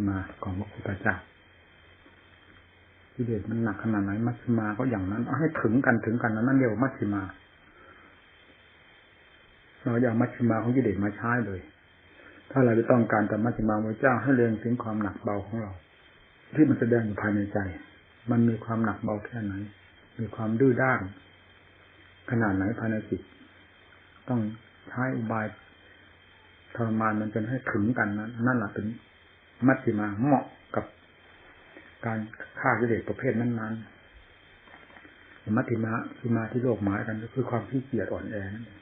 ชิมาของพระพุทธเจ้ากิเลสมันหนักขนาดไหนมัชฌิมาก็อย่างนั้นเอาให้ถึงกันถึงกันนั้นเรียกว่ามัชฌิมาเราอย่ามัชฌิมาของกิเลสมาใช้เลย ถ้าเราจะต้องการแต่มัชฌิมาพระเจ้าให้เรียงถึงความหนักเบาของเรา ที่มันแสดงอยู่ภายในใจ มันมีความหนักเบาแค่ไหน มีความดื้อด้าน ขนาดไหนภายในจิตต้องใช้อุบายทรมานมันจนให้ถึงกันนั้นนั่นแหละเป็น มัชฌิมาเหมาะกับการฆ่ากิเลสประเภทนั้นๆมัชฌิมาคือมาที่โลกหมายกันก็คือความขี้เกียจอ่อนแอนั่นง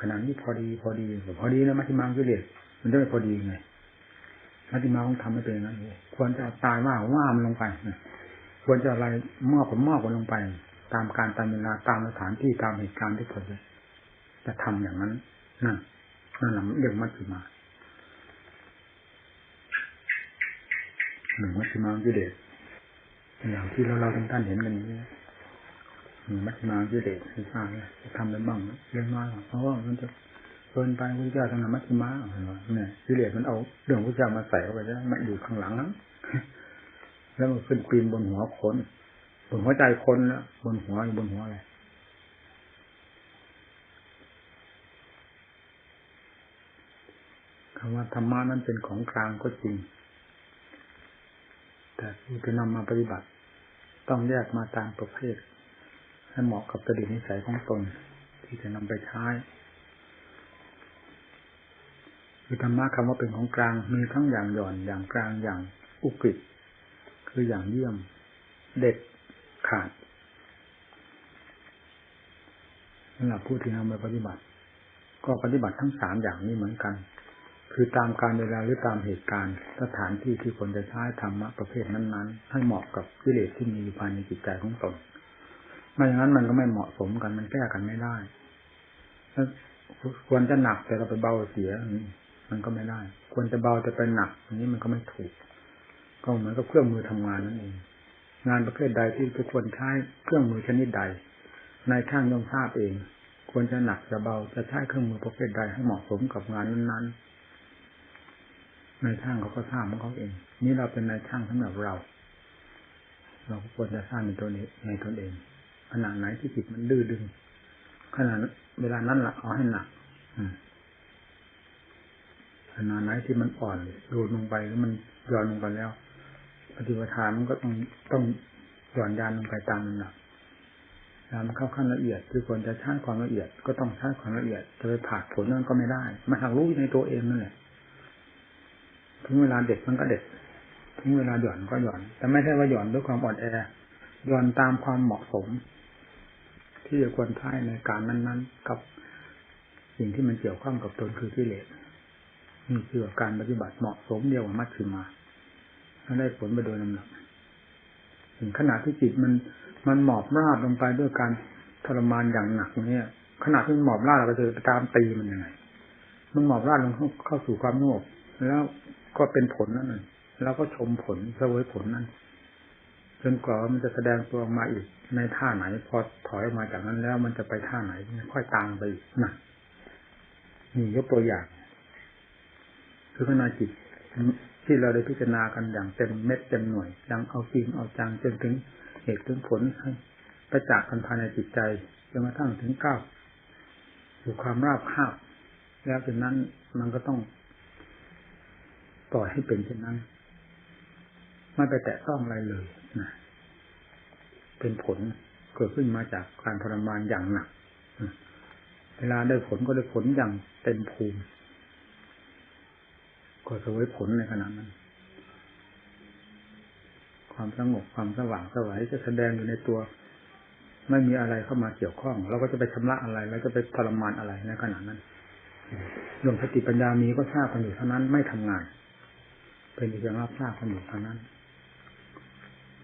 ขนาดนี้พอดีพอดีพอดีนะมัชฌิมากิเลสมันจะไม่พอดีไงมัชฌิมาต้องทำให้เป็นอย่างนั้นเลยควรจะตายว่าว่ามันลงไปควรจะอะไรมอบผมมอบกันลงไป ตามการตามเวลาตามสถานที่ตามเหตุการณ์ที่ควรจะจะทำอย่างนั้นนั่นนั่นแหละเรียกมัชฌิมา หนึ่งมัชฌิมากิเลสอย่างที่เราเราท่านเห็นกันนี้หนึ่งมัชฌิมากิเลสที่สร้างจะทำได้บ้างเรื่องน้อยเพราะว่ามันจะเกินไปพระเจ้าทำนมัชฌิมาเนี่ยกิเลสมันเอาเรื่องพระเจ้ามาใส่เข้าไปแล้วมันอยู่ข้างหลังนั้นแล้วมันขึ้นปีนบนหัวคนบนหัวใจคนแล้วบนหัวบนหัวอะไรคำว่าธรรมะนั้นเป็นของกลางก็จริง แต่จะนำมาปฏิบัติ ต้องแยกมาตามประเภท ให้เหมาะกับประดิษนิสัยของตน ที่จะนำไปใช้คือธรรมะคำว่าเป็นของกลางมีทั้งอย่างหย่อนอย่างกลางอย่างอุกฤษคืออย่างเยี่ยมเด็ดขาดสำหรับผู้ที่นำไปปฏิบัติ ก็ปฏิบัติทั้งสามอย่างนี้เหมือนกัน คือตามการเวลาหรือตามเหตุการณ์สถานที่ที่คนจะใช้ธรรมะประเภทนั้นๆ ให้เหมาะกับกิเลสที่มีอยู่ภายในจิตใจของตนไม่อย่างนั้นมันก็ไม่เหมาะสมกันมันแก้กันไม่ได้ควรจะหนักแต่เราไปเบาเสียมันก็ไม่ได้ ควรจะเบาแต่ไปหนักอันนี้มันก็ไม่ถูก ก็เหมือนกับเครื่องมือทำงานนั่นเองงานประเภทใดที่ทุกคนใช้เครื่องมือชนิดใดนายช่างย่อมทราบเอง ควรจะหนักจะเบาจะใช้เครื่องมือประเภทใดให้เหมาะสมกับงานนั้นๆ นายช่างเขาก็สร้างของเขาเอง นี่เราเป็นนายช่างสำหรับเรา เราควรจะสร้างในตัวนี้ในตนเองขนาดไหนที่จิตมันดื้อดึงขนาดเวลานั้นละเอาให้หนักขนาดไหนที่มันอ่อนโยนลงไปแล้วมันย่อนลงไปแล้วปฏิปทานมันก็ต้องต้องหย่อนยานลงไปตามนั้นแหละแล้วมันเข้าขั้นละเอียดคือควรจะใช้ความละเอียด ก็ต้องใช้ความละเอียดจะไปผ่าผลนั้นก็ไม่ได้ มันหักรู้ในตัวเองนั่นแหละ ถึงเวลาเด็ดมันก็เด็ดถึงเวลาหย่อนก็หย่อน แต่ไม่ใช่ว่าหย่อนด้วยความอ่อนแอหย่อนตามความเหมาะสม ที่จะควรใช้ในการนั้นๆ กับสิ่งที่มันเกี่ยวข้องกับตนคือกิเลสนี่คือการปฏิบัติเหมาะสมเดียวกับมัชฌิมาแล้วได้ผลไปโดยลำดับถึงขณะที่จิตมันมันหมอบราบลงไปด้วยการทรมานอย่างหนักเนี่ยขณะที่มันหมอบราบเราจะตามตีมันยังไงมันหมอบราบลงเข้าสู่ความโง่ แล้วก็เป็นผลนั่นเองแล้วก็ชมผลเสวยผลนั่นจนกว่ามันจะแสดงตัวออกมาอีก ในท่าไหน พอถอยออกมาจากนั้นแล้วมันจะไปท่าไหนค่อยตามไปนะนี่ยกตัวอย่าง คือขณะจิตที่เราได้พิจารณากันอย่างเต็มเม็ดเต็มหน่วยยังเอาจริงเอาจังจนถึงเหตุถึงผลให้ประจักษ์กันภายในจิตใจจนกระทั่งถึงก้าวสู่ความราบคาบแล้วจากนั้นมันก็ต้อง ปล่อยให้เป็นเช่นนั้น ไม่ไปแตะต้องอะไรเลยนะเป็นผลเกิดขึ้นมาจากการทรมานอย่างหนักเวลาได้ผลก็ได้ผลอย่างเต็มภูมิ ก็สวยผลในขณะนั้น ความสงบความสว่างสวัยจะแสดงอยู่ในตัว ไม่มีอะไรเข้ามาเกี่ยวข้อง เราก็จะไปชำระอะไรเราจะไปทรมานอะไรในขณะนั้นดวงสติปัญญามีก็ทราบกันอยู่เท่านั้นไม่ทำงาน เป็นเพียงรับทราบกันอยู่ท่านั้น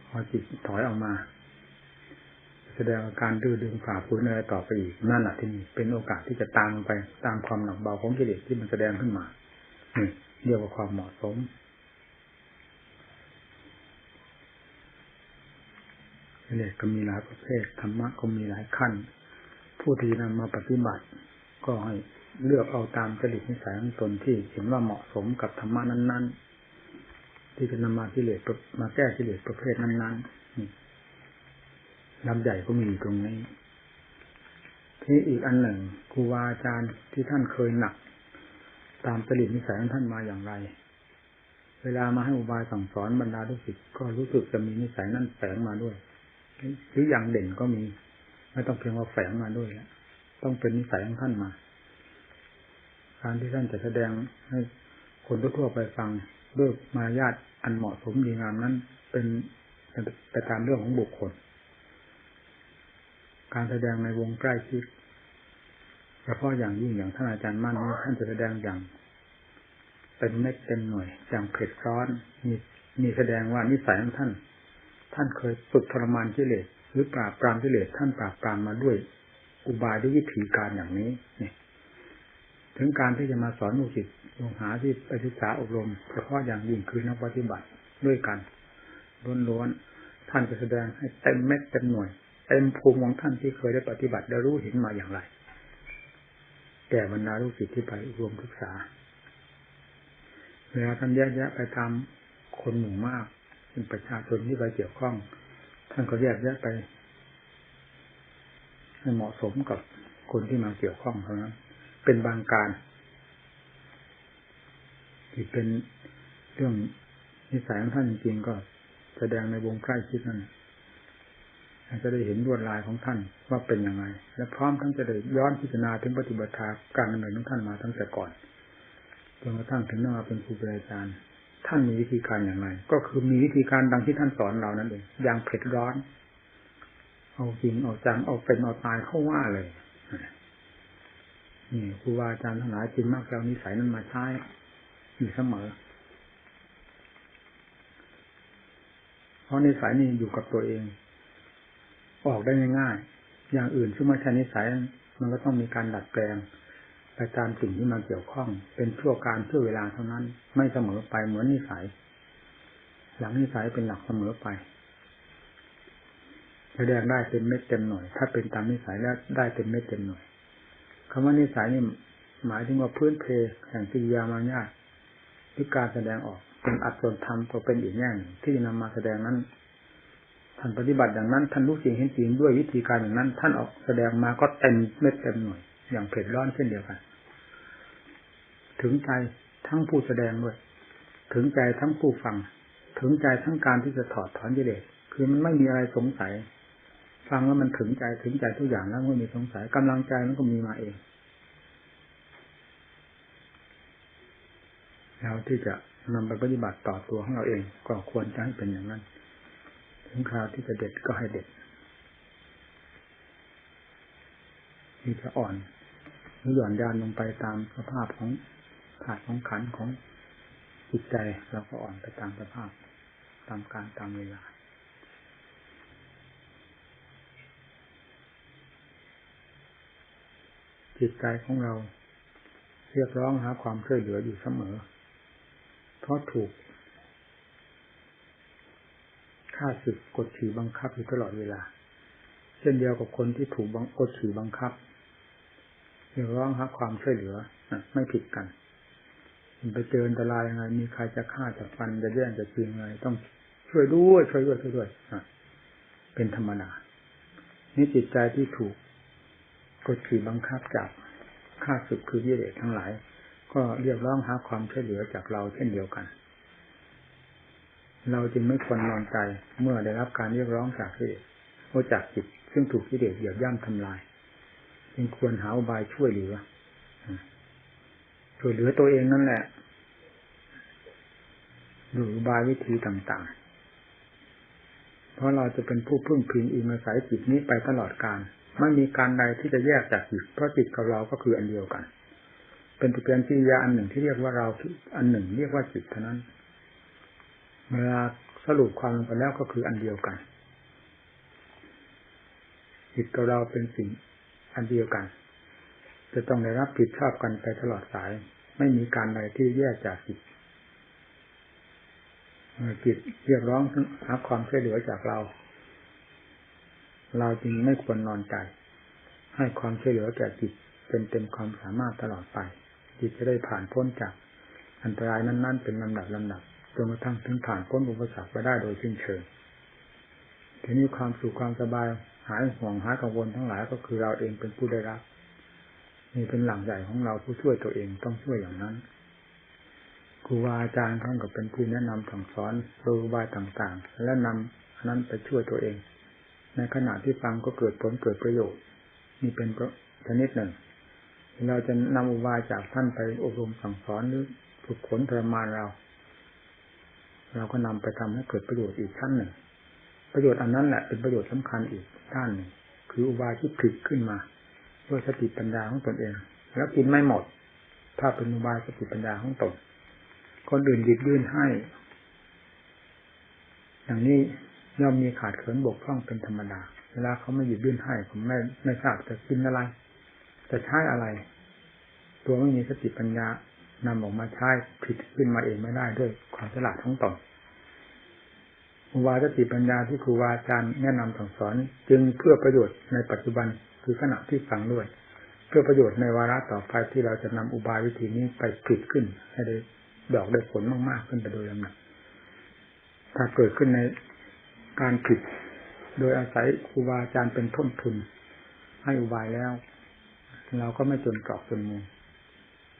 พอจิตถอยออกมา แสดงอาการดื้อดึงฝ่าฝืนอะไรต่อไปอีกนั่นแหละที่มีเป็นโอกาสที่จะตามไปตามความหนักเบาของกิเลสที่มันแสดงขึ้นมานี่เรียกว่าความเหมาะสมกิเลสก็มีหลายประเภทธรรมะก็มีหลายขั้น ผู้ที่นำมาปฏิบัติ ก็ให้เลือกเอาตามจริตนิสัยของตนที่เห็นว่าเหมาะสมกับธรรมะนั้น ๆ ที่จะนำมากิเลสมาแก้กิเลสประเภทนั้นๆลำใหญ่ก็มีตรงนี้ที่อีกอันหนึ่งครูบาอาจารย์ที่ท่านเคยหนัก ตามจริตนิสัยของท่านมาอย่างไร เวลามาให้อุบายสั่งสอนบรรดาลูกศิษย์ก็รู้สึกจะมีนิสัยนั้นแฝงมาด้วยหรืออย่างเด่นก็มี ไม่ต้องเพียงว่าแฝงมาด้วยแล้วต้องเป็นนิสัยของท่านมา การที่ท่านจะแสดงให้คนทั่วไปฟัง ด้วยมารยาทอันเหมาะสมดีงามนั้น เป็นไปตามเรื่องของบุคคล การแสดงในวงใกล้ชิดเฉพาะอย่างยิ่งอย่างท่านอาจารย์มั่นนี้ท่านจะแสดงอย่างเป็นเม็ดเต็มหน่วยอย่างเผ็ดร้อนมีมีแสดงว่านิสัยของท่าน ท่านเคยฝึกทรมานกิเลสหรือปราบปรามกิเลสท่านปราบปรามมาด้วย อุบายด้วยวิธีการอย่างนี้เนี่ย ถึงการที่จะมาสอนลูกศิษย์ลงหาที่ไปศึกษาอบรมเฉพาะอย่างยิ่งคือนักปฏิบัติด้วยกันล้วนๆท่านจะแสดงให้เต็มเม็ดเต็มหน่วยเต็มภูมิของท่านที่เคยได้ปฏิบัติได้รู้เห็นมาอย่างไรแก่บรรดาลูกศิษย์ที่ไปอบรมศึกษาเวลาท่านแยกแยะไปตามคนหมู่มากเป็นประชาชนที่ไปเกี่ยวข้อง ท่านก็แยกแยะไปให้เหมาะสมกับคนที่มาเกี่ยวข้องเท่านั้น เป็นบางการที่เป็นเรื่องนิสัยของท่านจริงๆก็แสดงในวงใกล้ชิดนั่นจะได้เห็นลวดลายของท่านว่าเป็นยังไง และพร้อมทั้งจะได้ย้อนพิจารณาถึงปฏิบัติการดำเนินของท่านมาตั้งแต่ก่อนจนกระทั่งถึงมาเป็นครูบาอาจารย์ ท่านมีวิธีการอย่างไร ก็คือมีวิธีการดังที่ท่านสอนเรานั่นเองอย่างเผ็ดร้อน เอาจริงเอาจังเอาเป็นเอาตายเข้าว่าเลย นี่ครูบาอาจารย์ทั้งหลายจึงมักเอานิสัยนั้นมาใช้อยู่เสมอ เพราะนิสัยนี่อยู่กับตัวเอง ออกได้ง่ายๆอย่างอื่นซึ่งไม่ใช่นิสัยมันก็ต้องมีการดัดแปลงไปตามสิ่งที่มาเกี่ยวข้อง เป็นชั่วการชั่วเวลาเท่านั้น ไม่เสมอไปเหมือนนิสัย หลังนิสัยเป็นหลักเสมอไปแสดงได้เต็มเม็ดเต็มหน่วย ถ้าเป็นตามนิสัยแล้วได้เต็มเม็ดเต็มหน่วยำว่านิสัยนี่หมายถึงว่าพื้นเพแห่งกิริยามารยาทหรือการแสดงออกเป็นอัตตนธรรมก็เป็นอีกแง่หนึ่งที่นำมาแสดงนั้นท่านปฏิบัติอย่างนั้นท่านรู้จริงเห็นจริงด้วยวิธีการอย่างนั้น ท่านออกแสดงมาก็เต็มเม็ดเต็มหน่วยอย่างเผ็ดร้อนเช่นเดียวกัน ถึงใจทั้งผู้แสดงด้วย ถึงใจทั้งผู้ฟัง ถึงใจทั้งการที่จะถอดถอนกิเลสคือมันไม่มีอะไรสงสัย ฟังแล้วมันถึงใจถึงใจทุกอย่างแล้วไม่มีสงสัยกำลังใจมันก็มีมาเองแล้วที่จะนำไปปฏิบัติต่อตัวของเราเอง ก็ควรจะให้เป็นอย่างนั้น ถึงคราวที่จะเด็ดก็ให้เด็ดที่จะอ่อนหรือหย่อนยานลงไปตามสภาพของขาดของขันของจิตใจเราก็อ่อนไปตามสภาพตามการตามเวลา จิตใจของเรา เรียกร้องหาความช่วยเหลืออยู่เสมอ เพราะถูกฆ่าศึกกดขี่บังคับอยู่ตลอดเวลา เช่นเดียวกับคนที่ถูกบังกดขี่บังคับเรียกร้องหาความช่วยเหลือไม่ผิดกันไปเจออันตรายยังไง มีใครจะฆ่าจะฟันจะแย่งจะจริงอะไรต้องช่วยด้วยช่วยด้วยช่วยด้วยเป็นธรรมดานี่จิตใจที่ถูก กดขี่บังคับจากข้าศึกคือวิเลทั้งหลาย ก็เรียกร้องหาความช่วยเหลือจากเราเช่นเดียวกัน เราจึงไม่ควรนอนใจเมื่อได้รับการเรียกร้องจากที่โอจากจิตซึ่งถูกกิเลสเหยียบย่ำทำลาย จึงควรหาอุบายช่วยเหลือช่วยเหลือตัวเองนั่นแหละดูอุบายวิธีต่าง ๆ เพราะเราจะเป็นผู้พึ่งพิงอิงอาศัยจิตนี้ไปตลอดกาล ไม่มีการใดที่จะแยกจากจิตเพราะจิตกับเราก็คืออันเดียวกัน เป็นตัวเป็นกิริยาอันหนึ่งที่เรียกว่าเราอันหนึ่ง เรียกว่าจิตเท่านั้นเวลาสรุปความลงไปแล้วก็คืออันเดียวกันจิตกับเราเป็นสิ่งอันเดียวกัน จะต้องได้รับผิดชอบกันไปตลอดสาย ไม่มีการใดที่แยกจากจิตจิตเรียกร้องหาความช่วยเหลือจากเรา เราจึงไม่ควรนอนใจ ให้ความช่วยเหลือแก่จิตเป็นเต็มความสามารถตลอดไป จิตจะได้ผ่านพ้นจาก อันตรายนั้นๆ เป็นลำดับลำดับจนกระทั่งถึงผ่านพ้นอุปสรรคไปได้โดยสิ้นเชิงทีนี้ความสุขความสบายหายห่วงหายกังวลทั้งหลายก็คือเราเองเป็นผู้ได้รับนี่เป็นหลังใหญ่ของเราผู้ช่วยตัวเองต้องช่วยอย่างนั้นครูบาอาจารย์ท่านก็เป็นผู้แนะนำสั่งสอนโดยบายต่างๆ และนำนั้นไปช่วยตัวเอง ในขณะที่ฟังก็เกิดผลเกิดประโยชน์นี่เป็นชนิดหนึ่ง เราจะนำอุบายจากท่านไปอบรมสั่งสอนหรือฝึกฝนทรมานเรา เราก็นำไปทำให้เกิดประโยชน์อีกชั้นหนึ่ง ประโยชน์อันนั้นแหละเป็นประโยชน์สำคัญอีกด้านหนึ่งคืออุบายที่ผลิตขึ้นมาด้วยสติปัญญาของตนเอง แล้วกินไม่หมด ถ้าเป็นอุบายสติปัญญาของตนคนอื่นหยิบยื่นให้อย่างนี้ ย่อมมีขาดเขินบกพร่องเป็นธรรมดา เวลาเขาไม่หยิบยื่นให้ผมไม่ไม่ทราบจะกินอะไร จะใช้อะไร ตัวไม่มีสติปัญญานำออกมาใช้ผิดขึ้นมาเองไม่ได้ด้วยความฉลาดของตนอุบาสติปัญญาที่ครูบาอาจารย์แนะนำสั่งสอน จึงเพื่อประโยชน์ในปัจจุบันคือขณะที่ฟังด้วย เพื่อประโยชน์ในวาระต่อไปที่เราจะนำอุบายวิธีนี้ไปผลิตขึ้น ให้ได้ดอกได้ผลมากๆขึ้นไปโดยลำดับถ้าเกิดขึ้นใน การผลิตโดยอาศัยครูบาอาจารย์เป็นต้นทุน ให้อุบายแล้ว เราก็ไม่จนกรอกจนมุม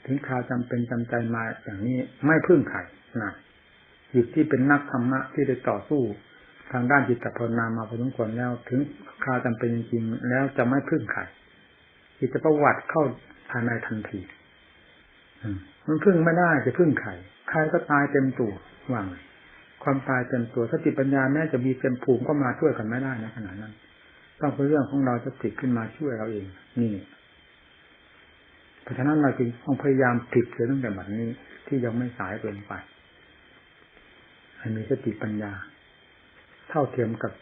ถึงคราวจำเป็นจำใจมาอย่างนี้ไม่พึ่งใครนะจิตที่เป็นนักธรรมะที่ได้ต่อสู้ทางด้านจิตภาวนามาพอสมควรแล้ว ถึงคราวจำเป็นจริงๆแล้วจะไม่พึ่งใครจิตจะประวัติเข้าภายในทันทีมันพึ่งไม่ได้จะพึ่งใครใครก็ตายเต็มตัวว่าง ความตายเต็มตัวสติปัญญาแม้จะมีเต็มภูมิก็มาช่วยกันไม่ได้ในขณะนั้น ต้องเป็นเรื่องของเราจะติดขึ้นมาช่วยเราเอง นี่เพราะฉะนั้นเราจึงต้องพยายามติดเสียตั้งแต่บัดนี้ที่ยังไม่สายเกินไปให้มีสติปัญญา เท่าเทียมกับ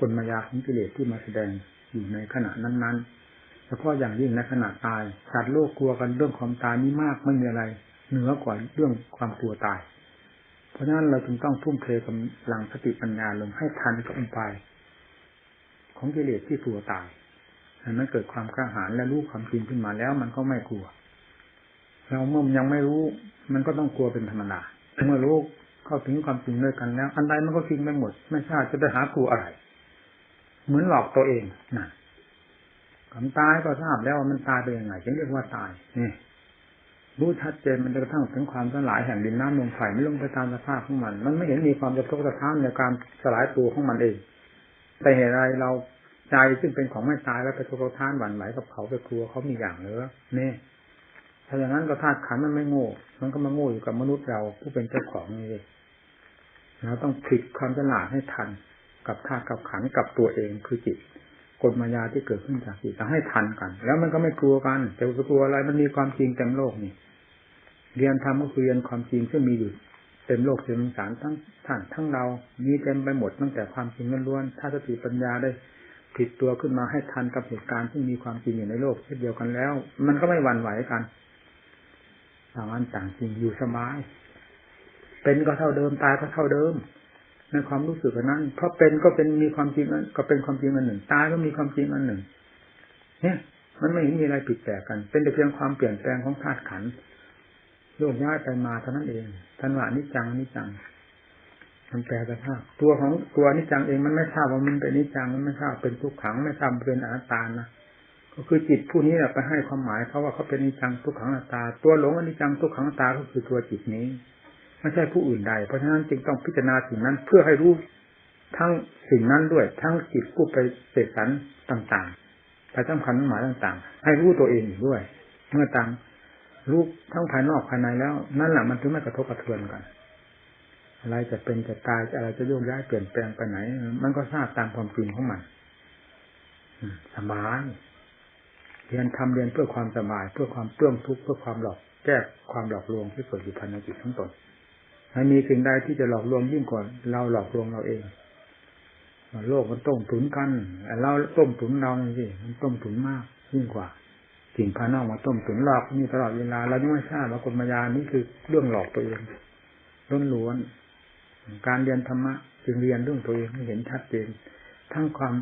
กลมายาของกิเลสที่มาแสดงอยู่ในขณะนั้นๆเฉพาะอย่างยิ่งในขณะตายสัตว์โลกกลัวกันเรื่องความตายนี่มากไม่มีอะไรเหนือกว่าเรื่องความกลัวตาย ราะฉะนั้นเราจึงต้องทุ่มเทกำลังสติปัญญาลงให้ทันกับอุบายของกิเลสที่กลัวตายให้มันเกิดความกล้าหาญและรู้ความจริงขึ้นมาแล้ว มันก็ไม่กลัว เราเมื่อยังไม่รู้ มันก็ต้องกลัวเป็นธรรมดาเมื่อรู้เข้าถึงความจริงด้วยกันแล้ว อันใดมันก็ทิ้งไปหมด ไม่ทราบจะไปหากลัวอะไร เหมือนหลอกตัวเองนั่นความตายก็ทราบแล้วว่ามันตายไปยังไงจึงเรียกว่าตายนี่ รู้ชัดเจนมันจะกระทั่งถึงความสลายแห่งดินน้ำลมไฟไม่ลงไปตามสภาพของมัน มันไม่เห็นมีความจะทกสะท้านในการสลายตัวของมันเองแต่เหตุไรเราใจซึ่งเป็นของไม่ตายแล้วไปทกสะท้านหวั่นไหวกับเขาไปกลัวเขามีอย่างเหรือเนี่ยถ้าอย่างนั้นก็ธาตุขันมันไม่โง่ มันก็มาโง่อยู่กับมนุษย์เราผู้เป็นเจ้าของนี่เลยเราต้องผลิตความฉลาดให้ทันกับธาตุกับขันกับตัวเองคือจิตกฎมายาที่เกิดขึ้นจากจิตจะให้ทันกัน แล้วมันก็ไม่กลัวกันแต่กลัวอะไรมันมีความจริงเต็มโลกนี่ เรียนธรรมก็คือเรียนความจริงที่งมีอยู่เต็มโลกเต็มสารทั้งท่านทั้งเรา มีเต็มไปหมดตั้งแต่ความจริงล้วนๆถ้าสติปัญญาได้ผิดตัวขึ้นมาให้ทันกับเหตุการณ์ที่มีความจริงอยู่ในโลกเช่นเดียวกันแล้ว มันก็ไม่หวั่นไหวกันต่างอันต่างจริงอยู่สบาย เป็นก็เท่าเดิมตายก็เท่าเดิม ในความรู้สึกนั้น เพราะเป็นก็เป็นมีความจริงก็เป็นความจริงอันหนึ่ง ตายก็มีความจริงอันหนึ่ง เนี่ย มันไม่เห็นมีอะไรผิดแปลกกัน เป็นแต่เพียงความเปลี่ยนแปลงของธาตุขันธ์ โยกย้ายไปมาเท่านั้นเองทันว่านิจังนิจังมันแปลสภาพ ตัวของตัวนิจังเองมันไม่ทราบว่ามันเป็นนิจังมันไม่ทราบเป็นทุกขังไม่ทราบเป็นอนัตตานะก็คือจิตผู้นี้แหละไปให้ความหมายเขาว่าเขาเป็นนิจังทุกขังอนัตตา ตัวหลงอนิจังทุกขังอนัตตาก็คือตัวจิตนี้ไม่ใช่ผู้อื่นใด เพราะฉะนั้นจึงต้องพิจารณาสิ่งนั้นเพื่อให้รู้ทั้งสิ่งนั้นด้วย ทั้งจิตผู้ไปเสกสรรต่างๆไปทั้งคันหมายต่างๆ ให้รู้ตัวเองด้วย เมื่อต่าง รู้ทั้งภายนอกภายในแล้ว นั่นแหละมันถึงไม่กระทบกระเทือนกัน อะไรจะเป็นจะตายอะไรจะโยกย้ายเปลี่ยนแปลงไปไหน มันก็ทราบตามความจริงของมันสบายเรียนทำเรียนเพื่อความสบาย เพื่อความเปื้องทุกข์เพื่อความหลอกแก้ความหลอกลวงที่เกิดอยู่ภายในจิตทั้งตนไม่มีสิ่งใดที่จะหลอกลวงยิ่งกว่าเราหลอกลวงเราเองโลกมันต้มถุนกันเราต้มถุนเราสิมันต้มถุนมากยิ่งกว่า สิ่งภายนอกมาต้มถุนหลอกนี่ตลอดเวลาเรายังไม่ทราบว่ากฎมายานี่คือเรื่องหลอกตัวเองล้นล้วนการเรียนธรรมะจึงเรียนเรื่องตัวเองให้เห็นชัดเจน ทั้งความ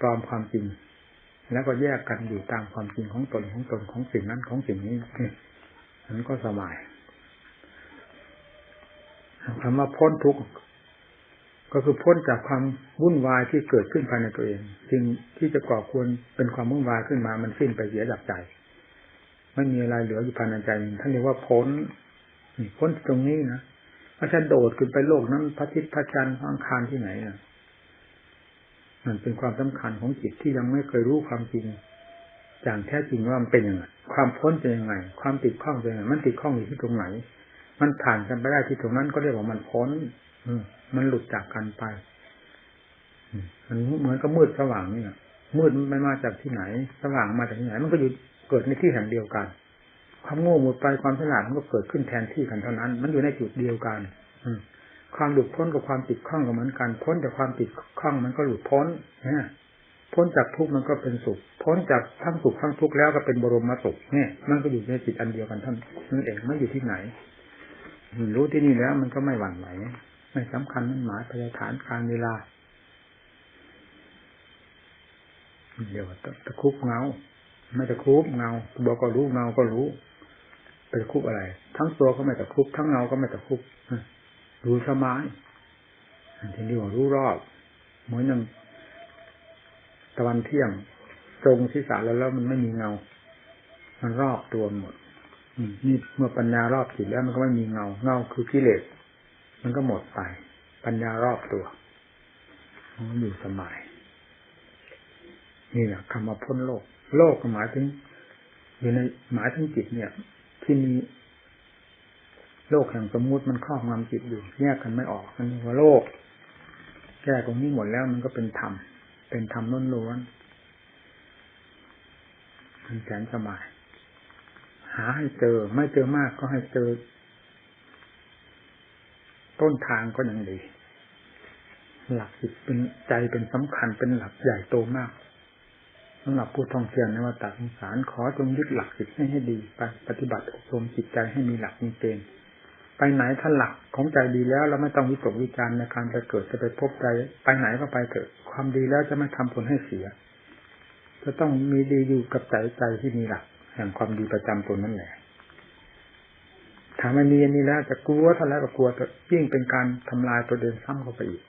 ปลอมความจริง แล้วก็แยกกันอยู่ตามความจริงของตนของตนของสิ่งนั้นของสิ่งนี้นั้นก็สบายคำว่าพ้นทุกข์ก็คือพ้นจากความวุ่นวายที่เกิดขึ้นภายในตัวเอง สิ่งที่จะก่อควรเป็นความวุ่นวายขึ้นมามันสิ้นไปเสียจากใจ ไม่มีอะไรเหลืออยู่ภายในใจท่านเรียกว่าพ้นพ้นตรงนี้นะไม่ใช่โดดขึ้นไปโลกนั้นพระทิศพระจันทร์พระอังคารที่ไหนอะมันเป็นความสำคัญของจิตที่ยังไม่เคยรู้ความจริงอย่างแท้จริงว่ามันเป็นยังไงความพ้นเป็นยังไง ความติดข้องเป็นยังไงมันติดข้องอยู่ที่ตรงไหน มันผ่านกันไปได้ที่ตรงนั้นก็เรียกว่ามันพ้น อืมันหลุดจากกันไปมันเหมือนกับมืดสว่างนี่มืดมันมาจากที่ไหน สว่างมาจากที่ไหน มันก็อยู่ เกิดในที่แห่งเดียวกัน ความโง่หมดไปความฉลาดมันก็เกิดขึ้นแทนที่กันเท่านั้น มันอยู่ในจุดเดียวกัน อืความหลุดพ้นกับความติดข้องก็เหมือนกัน พ้นจากความติดข้องมันก็หลุดพ้นนะพ้นจากทุกข์มันก็เป็นสุข พ้นจากทั้งสุขทั้งทุกข์แล้วก็เป็นบรมสุขเนี่ย มันก็อยู่ในจิตอันเดียวกันท่านนั่นเองไม่อยู่ที่ไหนรู้ที่นี่แล้วมันก็ไม่หวั่นไหวไม่สำคัญนั่นหมายพยาฐานการเวลาเดี๋ยวตะคุบเงา ไม่ตะคุบเงาบอกก็รู้เงาก็รู้ไปคุบอะไร ทั้งตัวก็ไม่ตะคุบทั้งเงาก็ไม่ตะคุบรู้สมายทีนี้ว่ารู้รอบเหมือนอย่างตะวันเที่ยงตรงที่สาแล้วแล้วมันไม่มีเงา มันรอบตัวหมดนี่เมื่อปัญญารอบจิตแล้วมันก็ไม่มีเงา เงาคือกิเลสมันก็หมดไป ปัญญารอบตัวมันอยู่สบาย นี่แหละคำว่าพ้นโลก โลกหมายถึง อยู่ในหมายถึงจิตเนี่ย ที่มีโลกแห่งสมมุติมันครอบงำจิตอยู่แยกกันไม่ออกนั่นว่าโลก แก้ตรงนี้หมดแล้วมันก็เป็นธรรมเป็นธรรมล้วนๆมันแสนสบาย หาให้เจอ ไม่เจอมากก็ให้เจอ ต้นทางก็ยังดี หลักจิตเป็นใจเป็นสำคัญเป็นหลักใหญ่โตมาก สำหรับผู้ท่องเที่ยวในวัฏสงสารขอจงยึดหลักจิตให้ให้ดีไปปฏิบัติอบรมจิตใจให้มีหลักมีเกณฑ์ไปไหนถ้าหลักของใจดีแล้วเราไม่ต้องวิตกวิจารในการไปเกิดจะไปพบใจ ไปไหนก็ไปเกิดความดีแล้วจะไม่ทำผลให้เสีย จะต้องมีดีอยู่กับใจใจที่มีหลัก แห่งความดีประจำตนนั่นแหละถ้าไม่มีอันนี้แล้วจะกลัวเท่าไรก็กลัวจะยิ่งเป็นการทำลายตัวเองซ้ำเข้าไปอีก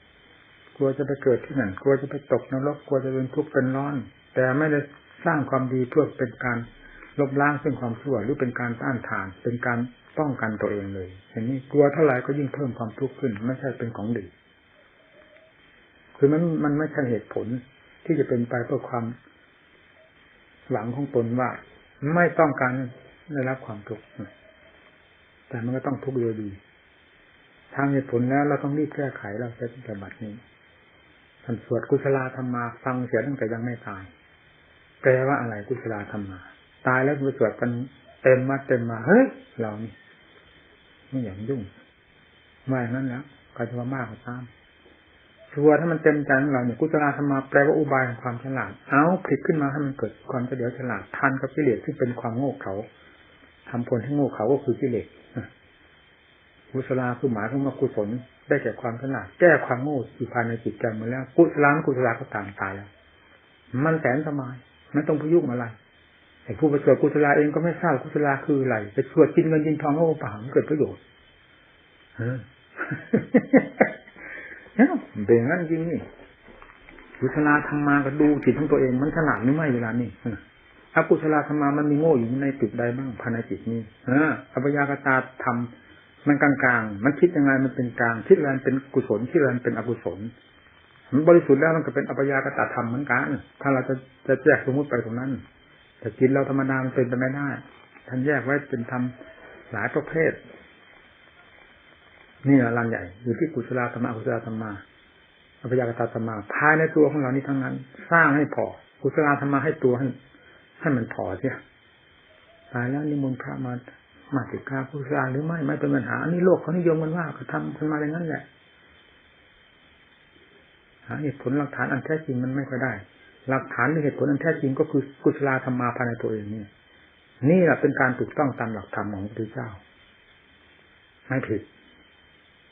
กลัวจะไปเกิดที่นั่นกลัวจะไปตกนรกกลัวจะเป็นทุกข์เป็นร้อน แต่ไม่ได้สร้างความดีเพื่อเป็นการลบล้างซึ่งความชั่วหรือเป็นการต้านทาน เป็นการป้องกันตัวเองเลยอย่างนี้กลัวเท่าไหร่ก็ยิ่งเพิ่มความทุกข์ขึ้น ไม่ใช่เป็นของดีคือมันมันไม่ใช่เหตุผลที่จะเป็นไปเพื่อความหวังของตนว่า ไม่ต้องการได้รับความทุกข์แต่มันก็ต้องทุกข์โดยดี ทางเหตุผลแล้วเราต้องรีบแก้ไขเราจะปฏิบัตินี้ท่านสวดกุศลธรรมาฟังเสียตั้งแต่ยังไม่ตาย แปลว่าอะไรกุศลธรรมา ตายแล้วไปสวดกันเต็มมาเต็มมาเฮ้ยเรานี่ไม่อย่างยุ่งไม่อย่างนั้นแล้วก็จะมากกว่าตามชัวถ้ามันเต็มใจของเราเนี่ยกุศลธรรมาแปลว่าอุบายของความฉลาด เอาผลิตขึ้นมาให้มันเกิดความเฉลียวฉลาดทันกับกิเลสที่เป็นความโง่เขาทำผลให้โง่เขาก็คือกิเลสกุศลาคือหมายถึงว่ากุศลได้แก่ความฉลาดแก้ความโง่อยู่ภายในจิตใจมาแล้ว กุศลากุศลาก็ต่ามตายแล้วมันแสนสบาย ไม่ต้องพยุกอะไรแต่ผู้ประสบกุศลาเองก็ไม่ทราบกุศลาคืออะไรไปสวดกินเงินกินทองก็เปล่าเกิดประโยชน์เนี่ยเป็นงั้นจริงนี่กุศลาทำมาก็ดูจิตของตัวเองมันฉลาดหรือไม่เวลานี่ถ้ากุศลาธรรมามันมีโง่อยู่ในจุดใดบ้างภายในจิตนี้ออัปยากตาทำมันกลางๆ มันคิดยังไงมันเป็นกลาง คิดอะไรเป็นกุศล คิดอะไรเป็นอกุศล มันบริสุทธิ์แล้วมันก็เป็นอัปยากตาธรรมเหมือนกัน ถ้าเราจะจะแยกสมมติไปตรงนั้น แต่จิตเราธรรมดามันเป็นไปไม่ได้ท่านแยกไว้เป็นธรรมหลายประเภท นี่ลังใหญ่ อยู่ที่กุศลธรรมะกุศลธรรมะอภิญากตธรรมะภายในตัวของเรานี้ทั้งนั้น สร้างให้พอกุศลธรรมะให้ตัวให้ให้มันพอเสียตายแล้วนิมนต์พระมามาติกากุศลหรือไม่ไม่เป็นปัญหาอันนี้โลกเขานิยมกันว่าเขาทำกันมาอย่างนั้นแหละ หาเหตุผลหลักฐานอันแท้จริงมันไม่ค่อยได้ หลักฐานในเหตุผลอันแท้จริงก็คือกุศลธรรมาภายในตัวเองนี่นี่แหละเป็นการถูกต้องตามหลักธรรมของพระพุทธเจ้า ไม่ผิด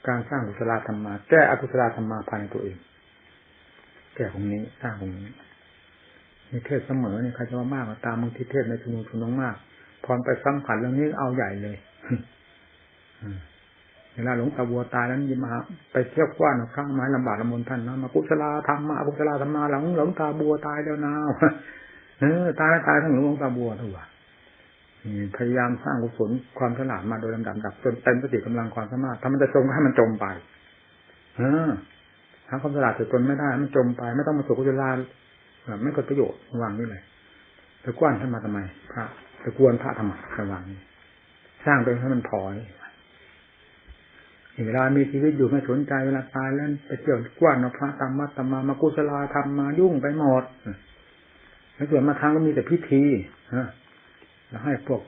การสร้างกุศลธรรมาแก้อกุศลธรรมาภายในตัวเองแก้ของนี้สร้างของนี้ในเทศเสมอเนี่ยใครจะว่ามากตามมึงที่เทศในชุมนุมชุมน้องมาก พรไปสัมผัสเรื่องนี้เอาใหญ่เลย เวลาหลงตาบัวตายแล้วยิมาไปเที่ยวกว้านข้างไม้ลำบากลำบนท่านนะมากุศลาธรรมมากุศลาธรรมาหลังหลงตาบัวตายแล้วนะเออตายแล้วตายทั้งหลงตาบัวทั้งว่าพยายามสร้างกุศลความฉลาดมาโดยลำดับดับจนเต็มสติกำลังความสามารถถ้ามันจะจมก็ให้มันจมไป เออหาความฉลาดถือตนไม่ได้ มันจมไป ไม่ต้องมาสู่กุศลาแบบไม่เกิดประโยชน์วางนี่เลยไปกว้านท่านมาทำไมพระไปกวนพระทำไมระวังนี่สร้างเป็นให้มันพอ เวลามีชีวิตอยู่ไม่สนใจเวลาตายแล้วไปเที่ยวกว้านพระตามมัตตมามากุศลาทำมายุ่งไปหมดแล้วส่วนมาทางก็มีแต่พิธีนะแล้วให้พวก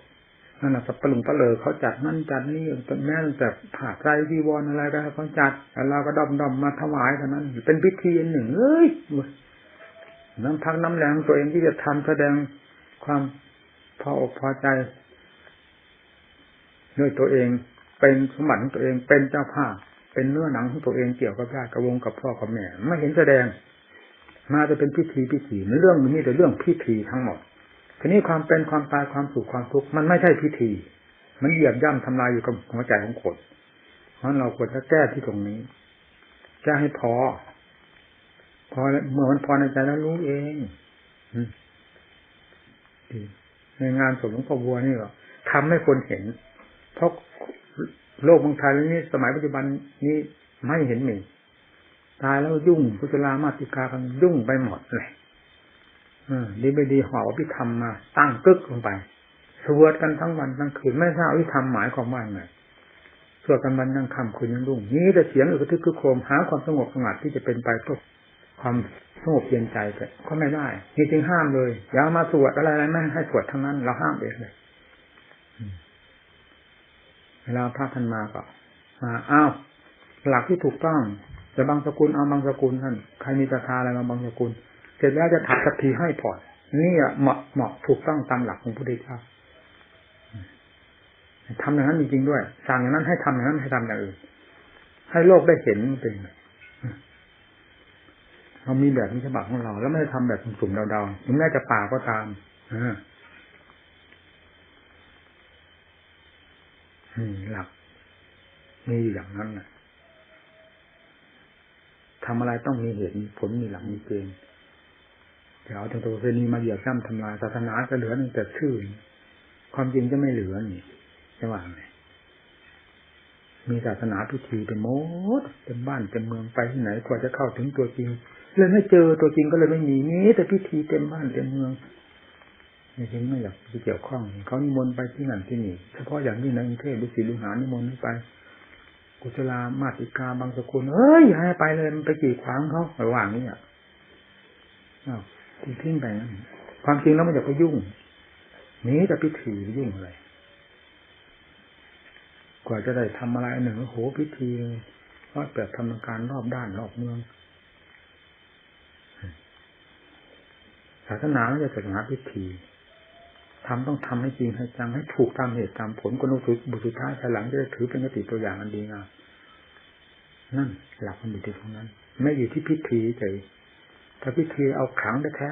นั่นแหะสับปะลุงปะเลอเขาจัดนั่นจัดนี่แม่แต่ผ่าไตรวีวรอะไรก็เขาจัดแล้วเราก็ดอมดอมมาถวายเท่านั้น เป็นพิธีหนึ่งเอ้ยน้ำพักน้ำแรงตัวเองที่จะทำแสดงความพออกพอใจด้วยตัวเอง เป็นสมบัติของตัวเองเป็นเจ้าภาพเป็นเนื้อหนังของตัวเองเกี่ยวกับญาติกับวงกับพ่อกับแม่ไม่เห็นแสดง มาจะเป็นพิธีพิธีในเรื่องนี้แต่เรื่องพิธีทั้งหมดทีนี้ความเป็นความตายความสุขความทุกข์มันไม่ใช่พิธี มันเหยียบย่ำทำลายอยู่กับหัวใจของคนเพราะเราควรจะแก้ที่ตรงนี้แก้ให้พอ พอเมื่อมันพอในใจแล้วรู้เองในงานศพหลวงพ่อบัวนี่ก็ทำให้คนเห็น เพราะ โลกบางไทยนี้สมัยปัจจุบันนี้ไม่เห็นมีตายแล้วยุ่งกุศลามาติกากันยุ่งไปหมดเลยดีไม่ดีหอพิธรรมมา ตั้งกึกลงไปสวดกันทั้งวันทั้งคืนไม่ทราบวิธรรมหมายความว่าไงสวดกันวันยังค่ำคืนยังรุ่งนี้แต่เสียงอึกทึกคือโคมหาความสงบสงัดที่จะเป็นไปเพื่อความสงบเย็นใจแต่ก็ไม่ได้นี่จึงห้ามเลยอย่ามาสวดอะไรอะไรไม่ให้สวดทั้งนั้น เราห้ามเองเลย เวลาพระท่านมาก็มาอ้าวหลักที่ถูกต้องจะบางสกุลเอาบางสกุลท่านใครมีศรัทธาอะไรมาบางสกุลเสร็จแล้วจะถักสักทีให้ผ่อนนี่อะเหมาะเหมาะถูกต้องตามหลักของพระพุทธเจ้าทำอย่างนั้นจริงๆด้วยสั่งอย่างนั้นให้ทำอย่างนั้นให้ทำอย่างอื่น ให้โลกได้เห็นเป็นเรามีแบบนี้ฉบับของเรา แล้วไม่ได้ทำแบบสุ่มๆเดาๆถึงแม้จะป่าก็ตาม หลัก มีอย่างนั้นนะทำอะไรต้องมีเหตุมีผลมีหลักมีเกณฑ์แต่เอาแต่ตัวเฟนีมาเหยียบย่ำทำลายศาสนาจะเหลือแต่ชื่อ ความจริงจะไม่เหลือนี่จะว่าไงมีศาสนาพิธีเป็นมดเต็มบ้านเต็มเมืองไปที่ไหนกว่าจะเข้าถึงตัวจริงเลยไม่เจอตัวจริงก็เลยไม่มีนี้แต่พิธีเต็มบ้านเต็มเมือง ไม่ถึงไม่อยากจะเกี่ยวข้องเขานิมนต์ไปที่นั่นที่นี่เฉพาะอย่างนี้ในกรุงเทพดุสิตลุหานิมนต์ไป กุศลามาติกาบางสกุลเอ้ยให้ไปเลยมันไปกี่ขวางเขาระหว่างนี้อะทิ้งไปนะความจริงแล้วมันอยากไปยุ่งนี้จะพิธียุ่งอะไรกว่าจะได้ทำอะไรหนึ่งโอ้โหพิธีว่าแบบทำการรอบด้านรอบเมืองศาสนาไม่ใช่ศาสนาพิธี ทำต้องทำให้จริงให้จังให้ถูกตามเหตุตามผลกนุสุบุสุท้ายภายหลังจะได้ถือเป็นกติตัวอย่างอันดีงามนั่นหลักมันอยู่ที่ตรงนั้น ไม่อยู่ที่พิธีใจถ้าพิธีเอาขังได้แท้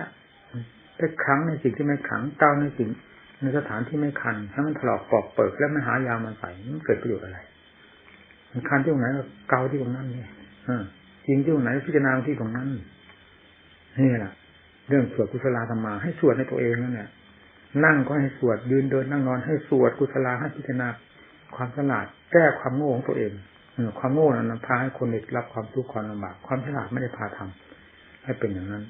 ๆแต่ขังในสิ่งที่ไม่ขังเก้าในสิ่งในสถานที่ไม่คันถ้ามันถลอกปอกเปิดแล้วไม่หายามาใส่มันเกิดประโยชน์อะไรมันคันที่ตรงไหนก็เกาที่ตรงนั้นนี่จริงที่ตรงไหนพิจารณาที่ตรงนั้นนี่แหละเรื่องสวดกุศลธรรมาให้สวดในตัวเองนั่นแหละ นั่งก็ให้สวดยืนเดินนั่งนอนให้สวดกุศลาให้พิจารณาความฉลาดแก้ความโง่ของตัวเองความโง่นั้นพาให้คนได้รับความทุกข์ความลำบากความฉลาดไม่ได้พาทำให้เป็นอย่างนั้น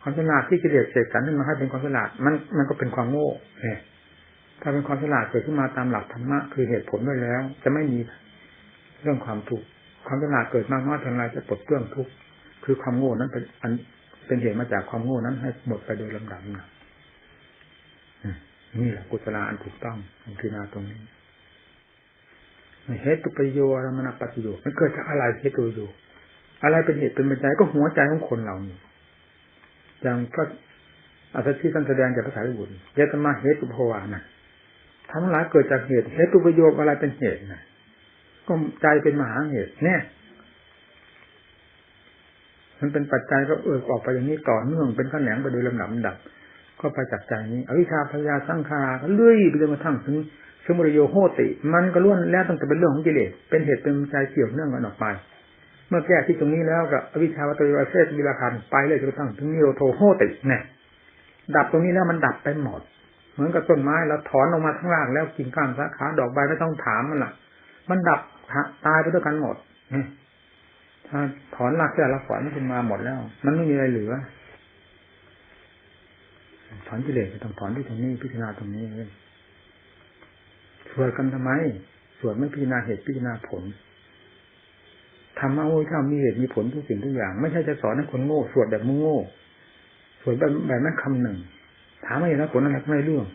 ความฉลาดที่กิเลสเสกสรรขึ้นมาให้เป็นความฉลาดมันมันก็เป็นความโง่เนี่ยถ้าเป็นความฉลาดเกิดขึ้นมาตามหลักธรรมะคือเหตุผลด้วยแล้ว จะไม่มีเรื่องความทุกข์ความฉลาดเกิดมากน้อยเท่าไรจะปลดเปลื้องทุกข์คือความโง่นั้นเป็นอันเป็นเหตุมาจากความโง่นั้นให้หมดไปโดยลำดับนะ นี่แหละกุศลาอันถูกต้องคือนาตรงนี้เหตุประโยชน์มนปฏิโยชน์มันเกิดจากอะไรเหตุประโยชน์อะไรเป็นเหตุเป็นปัจจัยก็หัวใจของคนเรานี่อย่างก็อาศัยที่ท่านแสดงจากภาษาญี่ปุ่นเยตมาเหตุภาวานะทั้งหลายเกิดจากเหตุเหตุประโยชน์อะไรเป็นเหตุนะก็ใจเป็นมหาเหตุเนี่ยมันเป็นปัจจัยก็เออออกไปอย่างนี้ต่อเนื่องเป็นขั้นแหลงไปโดยลำดับดับ ก็ไปจากใจนี้ อวิชชาพยาสร้างคาก็เลื่อยไปจนกระทั่งถึงสมุทโยโหติ มันก็ล้วนแล้วต้องจะเป็นเรื่องของกิเลสเป็นเหตุเป็นปัจเกี่ยวเนื่องกันออกไป เมื่อแก้ที่ตรงนี้แล้วกับอวิชชาวัตโยเซสวิราคันไปเลยจนกระทั่งถึงนิโรโทโหติเนี่ยดับตรงนี้แล้วมันดับไปหมดเหมือนกับต้นไม้เราถอนออกมาข้างล่างแล้วกิ่งก้านสาขาดอกใบไม่ต้องถามมันละมันดับตายไปด้วยกันหมดถ้าถอนรากแก้รากฝอยมันขึ้นมาหมดแล้ว มันไม่มีอะไรเหลือ ถอนกิเลสก็ต้องถอนที่ตรงนี้พิจารณาตรงนี้เลยสวดกันทำไมสวดไม่พิจารณาเหตุพิจารณาผลธรรมะโอ้ยถ้ามีเหตุมีผลทุกสิ่งทุกอย่าง ไม่ใช่จะสอนให้คนโง่สวดแบบมึงโง่สวดแบบแบบนั้นคำหนึ่ง ถามว่าอย่างนั้นผลอะไรไม่เรื่อง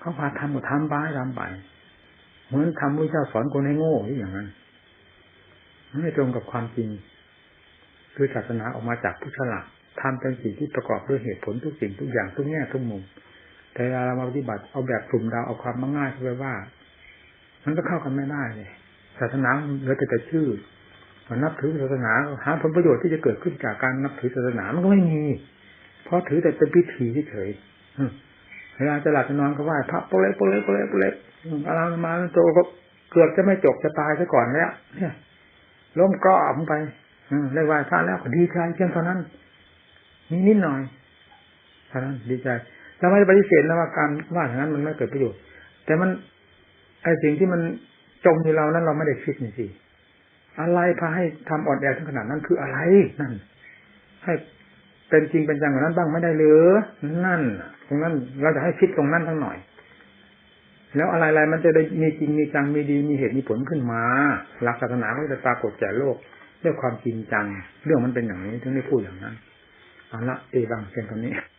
เขาพาทำก็ทำไปทำไปเหมือนทำพระเจ้าสอนคนให้โง่ที่อย่างนั้นไม่ตรงกับความจริง คือศาสนาออกมาจากผู้ฉลาด ทำเป็นสิ่งที่ประกอบด้วยเหตุผลทุกสิ่งทุกอย่างทุกแง่ทุกมุม แต่เวลาเรามาปฏิบัติเอาแบบกลุ่มดาวเอาความง่ายเข้าไปว่า มันก็เข้ากันไม่ได้เลยศาสนาเหลือแต่แต่ชื่อมันนับถือศาสนาหาผลประโยชน์ที่จะเกิดขึ้นจากการนับถือศาสนามันก็ไม่มี เพราะถือแต่เป็นพิธีเฉยเวลาจะหลับจะนอนก็ไหว้พระโปเล็กโปเล็กโปเล็กโปเล็กอะไรมาโตก็เกือบจะไม่จบจะตายซะก่อนแล้วเนี่ยล้มกรอบไปได้ไหว้พระแล้วก็ดีใจเพียงเท่านั้น นิดนิดหน่อยเท่านั้นดีใจเราไม่ปฏิเสธนะว่าการว่าอย่างนั้นมันไม่เกิดประโยชน์ แต่มันไอ้สิ่งที่มันจมอยู่เรานั้นเราไม่ได้คิดนี่สิอะไรพาให้ทำอ่อนแอถึงขนาดนั้นคืออะไรนั่น ให้เป็นจริงเป็นจังกว่านั้นบ้างไม่ได้หรือนั่นตรงนั้นเราจะให้คิดตรงนั้นทั้งหน่อย แล้วอะไรๆมันจะได้มีจริงมีจังมีดีมีเหตุมีผลขึ้นมา หลักศาสนาก็จะปรากฏแก่โลกด้วยความจริงจัง เรื่องมันเป็นอย่างนี้ถึงได้พูดอย่างนั้น เอ